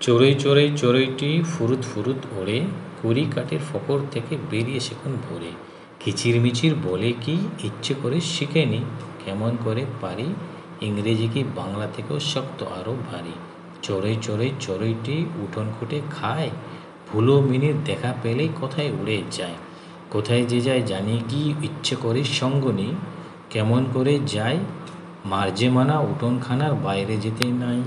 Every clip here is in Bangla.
চড়ুই চড়ুই চড়ুইটি ফুরুত ফুরুত ওড়ে, কুড়ি কাঠের ফোকর থেকে বেরিয়ে সেখন ভোরে। কিচিরমিচির বলে কি ইচ্ছে করে শিখেনি, কেমন করে পারি? ইংরেজি কি বাংলা থেকেও শক্ত আরও ভারী? চড়ুই চড়ুই চড়ুইটি উঠোন খুঁটে খায়, ভুলো মিনিট দেখা পেলেই কোথায় উড়ে যায়? কোথায় যে যায় জানি কি ইচ্ছে করে সঙ্গ নেই, কেমন করে যায়? মার্জে মানা উঠোনখানার বাইরে যেতে নাই।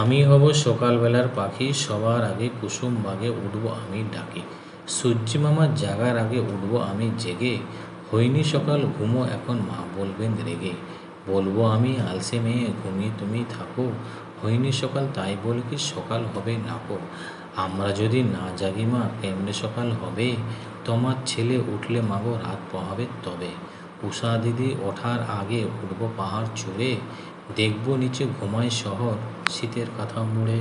আমি হব সকালবেলার পাখি, সবার আগে কুসুম বাগে উঠবো আমি ডাকে। সূর্যি মামার জাগার আগে উঠবো আমি জেগে। হইনি সকাল, ঘুমো এখন মা বলবেন রেগে। বলব আমি, আলসে মেয়ে, ঘুমিয়ে তুমি থাকো। হইনি সকাল, তাই বলে কি সকাল হবে না নাকো আমরা যদি না জাগি মা, কেমনে সকাল হবে? তোমার ছেলে উঠলে মাগো, রাত পাহাবে তবে। উষা দিদি ওঠার আগে উঠবো পাহাড় চড়ে। দেখব নিচে ঘুমায় শহর, শীতের কাঁথা মুড়ে।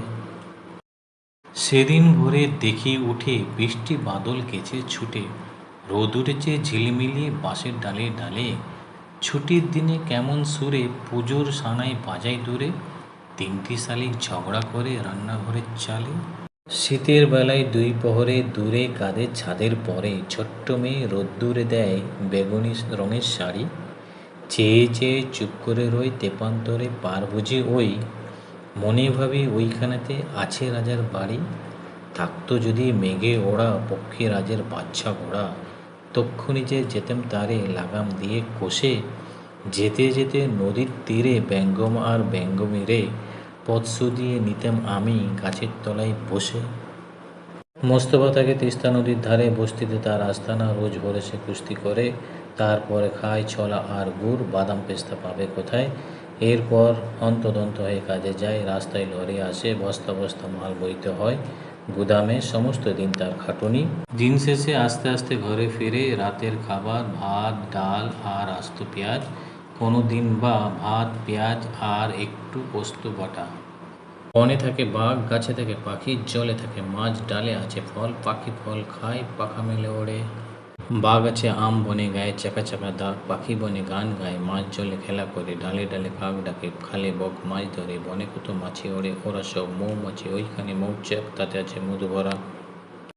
সেদিন ভোরে দেখি উঠে বৃষ্টি বাদল গেছে ছুটে। রোদ উঠেছে ঝিলমিলিয়ে বাঁশের ডালে ডালে। ছুটির দিনে কেমন সুরে পুজোর সানাই বাজাই দূরে। তিনটি শালিক ঝগড়া করে রান্নাঘরের চালে। শীতের বেলায় দুই প্রহরে দূরে কাদের ছাদের পরে। ছোট্ট মেয়ে রোদ্দুরে দেয় বেগুনি রঙের শাড়ি। চেয়ে চেয়ে চুপ করে রই তেপান্তরে পার বুঝি ওই, মনে ভাবি ওইখানেতে আছে রাজার বাড়ি। থাকতো যদি মেঘে ওড়া পক্ষী রাজের বাচ্চা ঘোড়া। তক্ষুনি যে যেতেম তারে লাগাম দিয়ে কষে। যেতে যেতে নদীর তীরে ব্যঙ্গম আর ব্যঙ্গমীরে পথসু দিয়ে নিতাম আমি গাছের তলায় বসে। মোস্তফা থাকে তিস্তা নদীর ধারে বস্তিতে তার আস্তানা রোজ ভোরে সে কুস্তি করে। তারপরে খায় ছলা আর গুড়, বাদাম পেস্তা পাবে কোথায়? এরপর অন্তদন্ত হয়ে কাজে যায় রাস্তায় লরি আসে, বস্তা বস্তা মাল বইতে হয়, গুদামে সমস্ত দিন তার খাটুনি। দিন শেষে আস্তে আস্তে ঘরে ফিরে রাতের খাবার, ভাত, ডাল আর আস্ত পেঁয়াজ, কোনো দিন বা ভাত, পেঁয়াজ আর একটু পোস্ত বাটা। বনে থাকে বাঘ, গাছে থাকে পাখি, জলে থাকে মাছ, ডালে আছে ফল, পাখি ফল খায়, পাখা মেলে ওড়ে। বাঘ আছে আম বনে গায়ে চাকা চাকা দাগ, পাখি বনে গান গায়, মাছ জলে খেলা করে, ডালে ডালে কাক ডাকে, খালে বক মাছ ধরে, বনে কত মাছি ওড়ে, ওরা সব মৌমাছি, ওইখানে মৌচাক, তাতে আছে মধু ভরা